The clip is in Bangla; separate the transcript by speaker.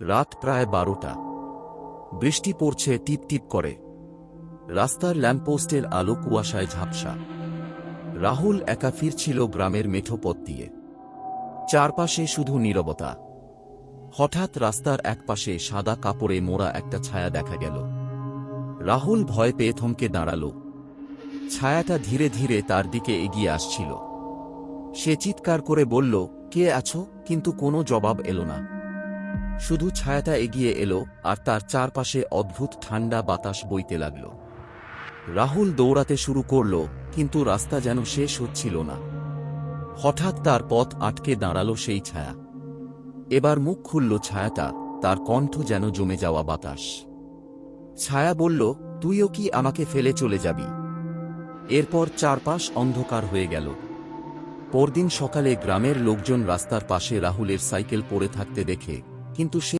Speaker 1: রাত প্রায় বারোটা। বৃষ্টি পড়ছে টিপ টিপ করে। রাস্তার ল্যাম্পপোস্টের আলো কুয়াশায় ঝাপসা। রাহুল একা ফিরছিল গ্রামের মেঠো পথ দিয়ে। চারপাশে শুধু নীরবতা। হঠাৎ রাস্তার একপাশে সাদা কাপড়ে মোড়া একটা ছায়া দেখা গেল। রাহুল ভয় পেয়ে থমকে দাঁড়াল। ছায়াটা ধীরে ধীরে তার দিকে এগিয়ে আসছিল। সে চিৎকার করে বলল, কে আছো? কিন্তু কোনো জবাব এলো না। শুধু ছায়াটা এগিয়ে এলো আর তার চারপাশে অদ্ভুত ঠান্ডা বাতাস বইতে লাগল। রাহুল দৌড়াতে শুরু করল, কিন্তু রাস্তা যেন শেষ হচ্ছিল না। হঠাৎ তার পথ আটকে দাঁড়াল সেই ছায়া। এবার মুখ খুলল ছায়াটা, তার কণ্ঠ যেন জমে যাওয়া বাতাস। ছায়া বলল, তুইও কি আমাকে ফেলে চলে যাবি? এরপর চারপাশ অন্ধকার হয়ে গেল। পরদিন সকালে গ্রামের লোকজন রাস্তার পাশে রাহুলের সাইকেল পড়ে থাকতে দেখে কিন্তু সে